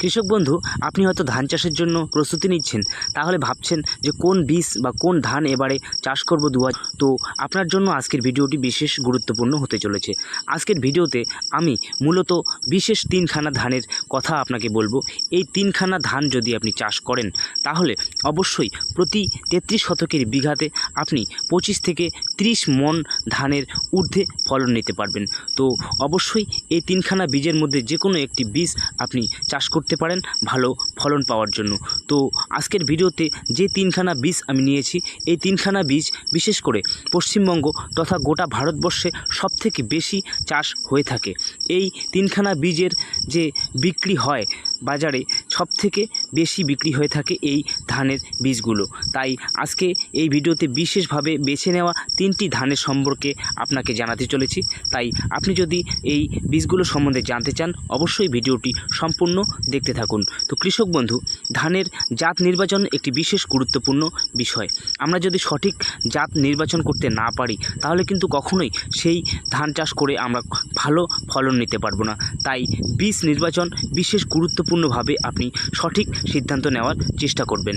কৃষক বন্ধু, আপনি হয়তো ধান চাষের জন্য প্রস্তুতি নিচ্ছেন। তাহলে ভাবছেন যে কোন বীজ বা কোন ধান এবারে চাষ করব দু তো আপনার জন্য আজকের ভিডিওটি বিশেষ গুরুত্বপূর্ণ হতে চলেছে। আজকের ভিডিওতে আমি মূলত বিশেষ তিনখানা ধানের কথা আপনাকে বলব। এই তিনখানা ধান যদি আপনি চাষ করেন, তাহলে অবশ্যই প্রতি তেত্রিশ শতকের বিঘাতে আপনি পঁচিশ থেকে ত্রিশ মন ধানের ঊর্ধ্বে ফলন নিতে পারবেন। তো অবশ্যই এই তিনখানা বীজের মধ্যে যে কোনো একটি বীজ আপনি চাষ করতে পারেন ভালো ফলন পাওয়ার জন্য। তো আজকের ভিডিওতে যে তিনখানা বীজ আমি নিয়েছি, এই তিনখানা বীজ বিশেষ করে পশ্চিমবঙ্গ তথা গোটা ভারতবর্ষে সবথেকে বেশি চাষ হয়ে থাকে। এই তিনখানা বীজের যে বিক্রি হয় বাজারে সবথেকে বেশি বিক্রি হয়ে থাকে এই ধানের বীজগুলো। তাই আজকে এই ভিডিওতে বিশেষভাবে বেছে নেওয়া তিনটি ধানের সম্পর্কে আপনাকে জানাতে চলেছি। তাই আপনি যদি এই বীজগুলো সম্বন্ধে জানতে চান, অবশ্যই ভিডিওটি সম্পূর্ণ দেখতে থাকুন। তো কৃষক বন্ধু, ধানের জাত নির্বাচন একটি বিশেষ গুরুত্বপূর্ণ বিষয়। আমরা যদি সঠিক জাত নির্বাচন করতে না পারি, তাহলে কিন্তু কখনোই সেই ধান চাষ করে আমরা ভালো ফলন নিতে পারব না। তাই বীজ নির্বাচন বিশেষ গুরুত্বপূর্ণভাবে আপনি সঠিক সিদ্ধান্ত নেওয়ার চেষ্টা করবেন।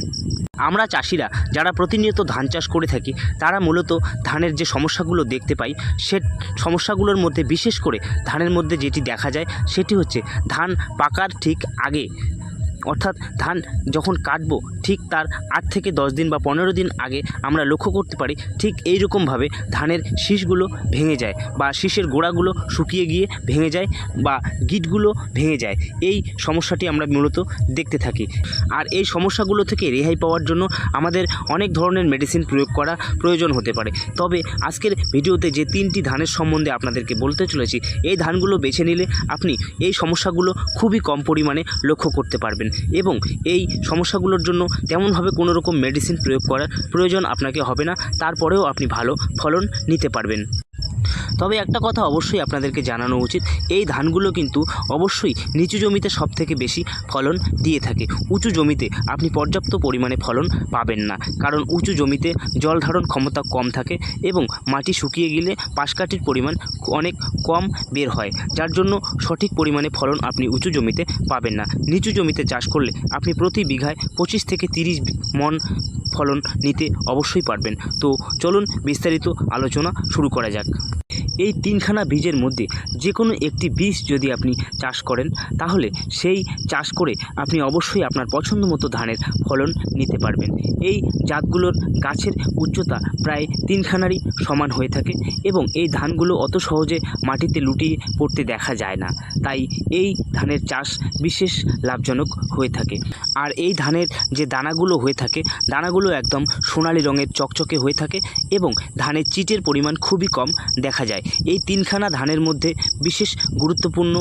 আমরা চাষিরা, যারা প্রতিনিয়ত ধান চাষ করে থাকি, তারা মূলত ধানের যে সমস্যাগুলো দেখতে পাই, সে সমস্যাগুলোর মধ্যে বিশেষ করে ধানের মধ্যে যেটি দেখা যায়, সেটি হচ্ছে ধান পাকার ঠিক আগে লাগে অর্থাৎ ধান যখন কাটবো, ঠিক তার আট থেকে দশ দিন বা পনেরো দিন আগে আমরা লক্ষ্য করতে পারি, ঠিক এই রকমভাবে ধানের শীষগুলো ভেঙে যায় বা শীষের গোড়াগুলো শুকিয়ে গিয়ে ভেঙে যায় বা গিটগুলো ভেঙে যায়। এই সমস্যাটি আমরা মূলত দেখতে থাকি। আর এই সমস্যাগুলো থেকে রেহাই পাওয়ার জন্য আমাদের অনেক ধরনের মেডিসিন প্রয়োগ করা প্রয়োজন হতে পারে। তবে আজকের ভিডিওতে যে তিনটি ধানের সম্বন্ধে আপনাদেরকে বলতে চলেছি, এই ধানগুলো বেছে নিলে আপনি এই সমস্যাগুলো খুবই কম পরিমাণে লক্ষ্য করতে পারবেন। এবং এই সমস্যাগুলোর জন্য তেমনভাবে কোনো রকম মেডিসিন প্রয়োগ করার প্রয়োজন আপনাকে হবে না। তারপরেও আপনি ভালো ফলন নিতে পারবেন। তবে একটা কথা অবশ্যই আপনাদেরকে জানানো উচিত, এই ধানগুলো কিন্তু অবশ্যই নিচু জমিতে সব থেকে বেশি ফলন দিয়ে থাকে। উঁচু জমিতে আপনি পর্যাপ্ত পরিমাণে ফলন পাবেন না, কারণ উঁচু জমিতে জল ধারণ ক্ষমতা কম থাকে এবং মাটি শুকিয়ে গেলে পাশকাঠির পরিমাণ অনেক কম বের হয়, যার জন্য সঠিক পরিমাণে ফলন আপনি উঁচু জমিতে পাবেন না। নিচু জমিতে চাষ করলে আপনি প্রতি বিঘায় পঁচিশ থেকে তিরিশ মন ফলন নিতে অবশ্যই পারবেন। তো চলুন বিস্তারিত আলোচনা শুরু করা যাক। এই তিনখানা বীজের মধ্যে যে কোনো একটি বীজ যদি আপনি চাষ করেন, তাহলে সেই চাষ করে আপনি অবশ্যই আপনার পছন্দ মতো ধানের ফলন নিতে পারবেন। এই জাতগুলোর গাছের উচ্চতা প্রায় তিনখানারই সমান হয়ে থাকে এবং এই ধানগুলো অত সহজে মাটিতে লুটিয়ে পড়তে দেখা যায় না। তাই এই ধানের চাষ বিশেষ লাভজনক হয়ে থাকে। আর এই ধানের যে দানাগুলো হয়ে থাকে, দানাগুলো একদম সোনালি রঙের চকচকে হয়ে থাকে এবং ধানের চিটের পরিমাণ খুবই কম দেখা যায়। এই তিনখানা ধানের মধ্যে বিশেষ গুরুত্বপূর্ণ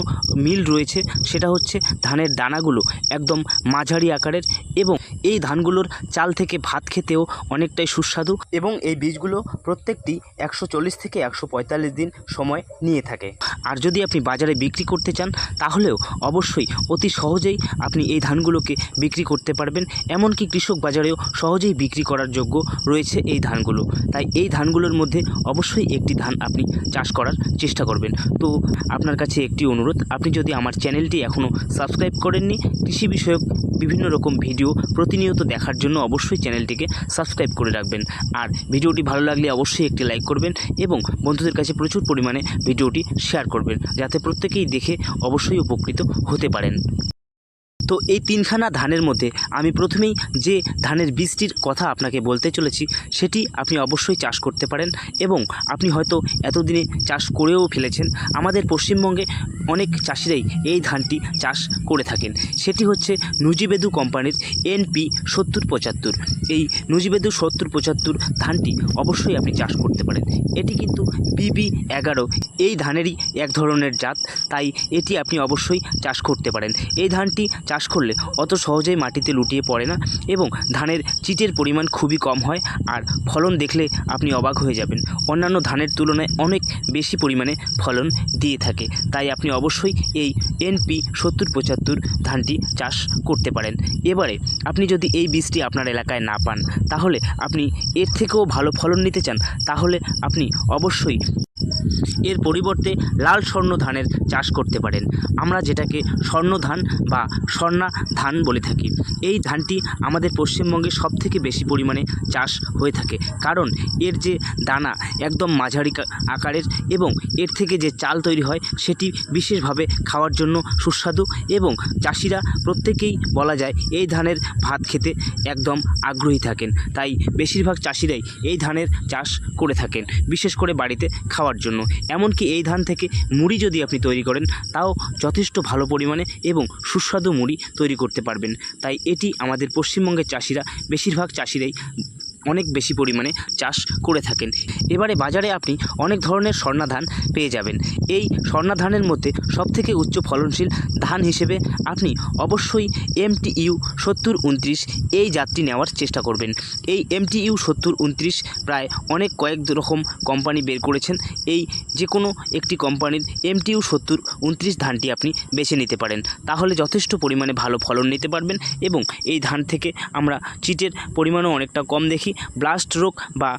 মিল রয়েছে, সেটা হচ্ছে ধানের দানাগুলো একদম মাঝারি আকারের এবং এই ধানগুলোর চাল থেকে ভাত খেতেও অনেকটাই সুস্বাদু এবং এই বীজগুলো প্রত্যেকটি একশো চল্লিশ থেকে একশো পঁয়তাল্লিশ দিন সময় নিয়ে থাকে। আর যদি আপনি বাজারে বিক্রি করতে চান, তাহলেও অবশ্যই অতি সহজেই আপনি এই ধানগুলোকে বিক্রি করতে পারবেন। এমনকি কৃষক বাজারেও সহজেই বিক্রি করার যোগ্য রয়েছে এই ধানগুলো। তাই এই ধানগুলোর মধ্যে অবশ্যই একটি ধান আপনি চাষ করার চেষ্টা করবেন। তো আপনার কাছে একটি অনুরোধ, আপনি যদি আমার চ্যানেলটি এখনও সাবস্ক্রাইব করেননি, কৃষি বিষয়ক বিভিন্ন রকম ভিডিও প্রতিনিয়ত দেখার জন্য অবশ্যই চ্যানেলটিকে সাবস্ক্রাইব করে রাখবেন। আর ভিডিওটি ভালো লাগলে অবশ্যই একটি লাইক করবেন এবং বন্ধুদের কাছে প্রচুর পরিমাণে ভিডিওটি শেয়ার করবেন, যাতে প্রত্যেকেই দেখে অবশ্যই উপকৃত হতে পারেন। তো এই তিনখানা ধানের মধ্যে আমি প্রথমেই যে ধানের বীজটির কথা আপনাকে বলতে চলেছি, সেটি আপনি অবশ্যই চাষ করতে পারেন এবং আপনি হয়তো এতদিনে চাষ করেও ফেলেছেন। আমাদের পশ্চিমবঙ্গে অনেক চাষিরাই এই ধানটি চাষ করে থাকেন। সেটি হচ্ছে নুজিবেদু কোম্পানির এনপি সত্তর পঁচাত্তর। এই নুজিবেদু সত্তর পঁচাত্তর ধানটি অবশ্যই আপনি চাষ করতে পারেন। এটি কিন্তু বিবি এগারো। এই ধানেরই এক ধরনের জাত, তাই এটি আপনি অবশ্যই চাষ করতে পারেন। এই ধানটি চাষ করলে অত সহজেই মাটিতে লুটিয়ে পড়ে না এবং ধানের চিটের পরিমাণ খুবই কম হয় আর ফলন দেখলে আপনি অবাক হয়ে যাবেন। অন্যান্য ধানের তুলনায় অনেক বেশি পরিমাণে ফলন দিয়ে থাকে। তাই আপনি অবশ্যই এই এনপি সত্তর পঁচাত্তর ধানটি চাষ করতে পারেন। এবারে আপনি যদি এই বীজটি আপনার এলাকায় না পান, তাহলে আপনি এর থেকেও ভালো ফলন নিতে চান, তাহলে আপনি অবশ্যই এর পরিবর্তে লাল স্বর্ণ ধানের চাষ করতে পারেন। আমরা যেটাকে স্বর্ণ ধান বা স্বর্ণা ধান বলে থাকি। এই ধানটি আমাদের পশ্চিমবঙ্গে সবথেকে বেশি পরিমাণে চাষ হয়ে থাকে। কারণ এর যে দানা একদম মাঝারি আকারের এবং এর থেকে যে চাল তৈরি হয়, সেটি বিশেষভাবে খাওয়ার জন্য সুস্বাদু এবং চাষিরা প্রত্যেকেই বলা যায় এই ধানের ভাত খেতে একদম আগ্রহী থাকেন। তাই বেশিরভাগ চাষিরাই এই ধানের চাষ করে থাকেন, বিশেষ করে বাড়িতে খাওয়ার জন্য। এমনকি এই ধান থেকে মুড়ি যদি আপনি তৈরি করেন, তাও যথেষ্ট ভালো পরিমাণে এবং সুস্বাদু মুড়ি তৈরি করতে পারবেন। তাই এটি আমাদের পশ্চিমবঙ্গের চাষিরা, বেশিরভাগ চাষিরাই অনেক বেশি পরিমাণে চাষ করে থাকেন। এবারে বাজারে আপনি অনেক ধরনের স্বর্ণা ধান পেয়ে যাবেন। এই স্বর্ণা ধানের মধ্যে সবথেকে উচ্চ ফলনশীল ধান হিসেবে আপনি অবশ্যই এমটিইউ সত্তর উনত্রিশ এই জাতটি নেওয়ার চেষ্টা করবেন। এই এমটিইউ সত্তর উনত্রিশ প্রায় অনেক কয়েক রকম কোম্পানি বের করেছেন। এই যে কোনো একটি কোম্পানির এমটিইউ সত্তর উনত্রিশ ধানটি আপনি বেছে নিতে পারেন। তাহলে যথেষ্ট পরিমাণে ভালো ফলন নিতে পারবেন এবং এই ধান থেকে আমরা চিটের পরিমাণও অনেকটা কম দেখি। ব্লাস্ট রোগ বা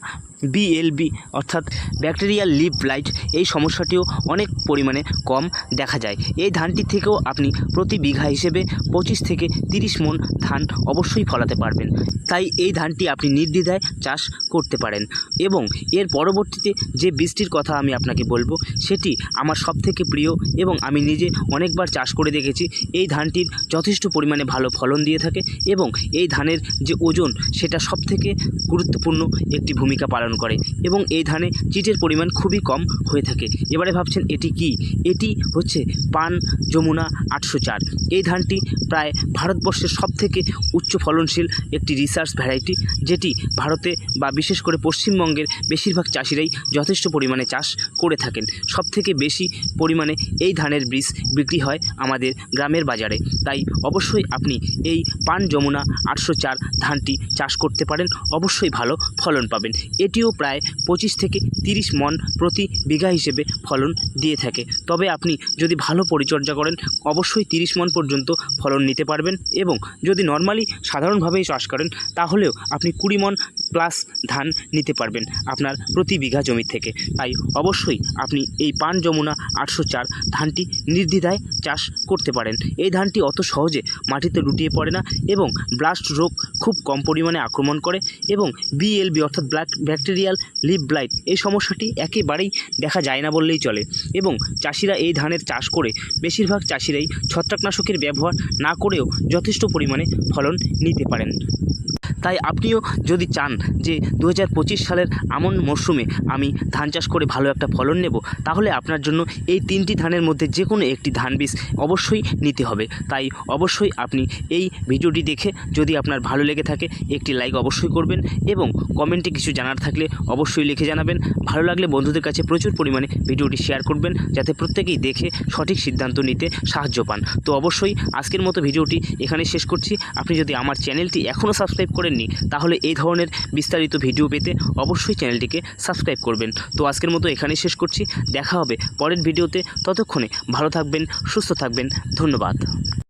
বিএলবি অর্থাৎ ব্যাকটেরিয়াল লিভ লাইট এই সমস্যাটিও অনেক পরিমাণে কম দেখা যায়। এই ধানটি থেকেও আপনি প্রতি বিঘা হিসেবে পঁচিশ থেকে তিরিশ মন ধান অবশ্যই ফলাতে পারবেন। তাই এই ধানটি আপনি নির্দ্বিধায় চাষ করতে পারেন। এবং এর পরবর্তীতে যে বীজটির কথা আমি আপনাকে বলব, সেটি আমার সবথেকে প্রিয় এবং আমি নিজে অনেকবার চাষ করে দেখেছি, এই ধানটির যথেষ্ট পরিমাণে ভালো ফলন দিয়ে থাকে এবং এই ধানের যে ওজন, সেটা সবথেকে গুরুত্বপূর্ণ একটি ভূমিকা পালন করে এবং এই ধানে চিটের পরিমাণ খুবই কম হয়ে থাকে। এবারে ভাবছেন এটি কি? এটি হচ্ছে পান যমুনা আটশো চার। এই ধানটি প্রায় ভারতবর্ষের সবথেকে উচ্চ ফলনশীল একটি রিসার্চ ভ্যারাইটি যেটি ভারতে বা বিশেষ করে পশ্চিমবঙ্গের বেশিরভাগ চাষিরাই যথেষ্ট পরিমাণে চাষ করে থাকেন। সবথেকে বেশি পরিমাণে এই ধানের বীজ বিক্রি হয় আমাদের গ্রামের বাজারে। তাই অবশ্যই আপনি এই পান যমুনা আটশো চার ধানটি চাষ করতে পারেন। অবশ্যই ভালো ফলন পাবেন। এটিও প্রায় পঁচিশ থেকে তিরিশ মন প্রতি বিঘা হিসেবে ফলন দিয়ে থাকে। তবে আপনি যদি ভালো পরিচর্যা করেন, অবশ্যই তিরিশ মন পর্যন্ত ফলন নিতে পারবেন এবং যদি নর্মালি সাধারণভাবেই চাষ করেন, তাহলেও আপনি কুড়ি মন প্লাস ধান নিতে পারবেন আপনার প্রতি বিঘা জমি থেকে। তাই অবশ্যই আপনি এই পান যমুনা আটশো চার ধানটি নির্দ্বিধায় চাষ করতে পারেন। এই ধানটি অত সহজে মাটিতে লুটিয়ে পড়ে না এবং ব্লাস্ট রোগ খুব কম পরিমাণে আক্রমণ করে এবং বিএলবি অর্থাৎ ব্ল্যাক ব্যাকটেরিয়াল লিপ ব্লাইট এই সমস্যাটি একেবারেই দেখা যায় না বললেই চলে। এবং চাষিরা এই ধানের চাষ করে বেশিরভাগ চাষিরাই ছত্রাকনাশকের ব্যবহার না করেও যথেষ্ট পরিমাণে ফলন নিতে পারেন। তাই আপনিও যদি চান যে দু হাজার পঁচিশ সালের আমন মরশুমে আমি ধান চাষ করে ভালো একটা ফলন নেব, তাহলে আপনার জন্য এই তিনটি ধানের মধ্যে যে কোনো একটি ধান বীজ অবশ্যই নিতে হবে। তাই অবশ্যই আপনি এই ভিডিওটি দেখে যদি আপনার ভালো লেগে থাকে, একটি লাইক অবশ্যই করবেন এবং কমেন্টে কিছু জানার থাকলে অবশ্যই লিখে জানাবেন। ভালো লাগলে বন্ধুদের কাছে প্রচুর পরিমাণে ভিডিওটি শেয়ার করবেন, যাতে প্রত্যেকেই দেখে সঠিক সিদ্ধান্ত নিতে সাহায্য পান। তো অবশ্যই আজকের মতো ভিডিওটি এখানে শেষ করছি। আপনি যদি আমার চ্যানেলটি এখনও সাবস্ক্রাইব করেননি তাহলে এই ধরনের বিস্তারিত ভিডিও পেতে অবশ্যই চ্যানেলটিকে সাবস্ক্রাইব করবেন। তো আজকের মতো এখানেই শেষ করছি। দেখা হবে পরের ভিডিওতে। ততক্ষণে ভালো থাকবেন, সুস্থ থাকবেন। ধন্যবাদ।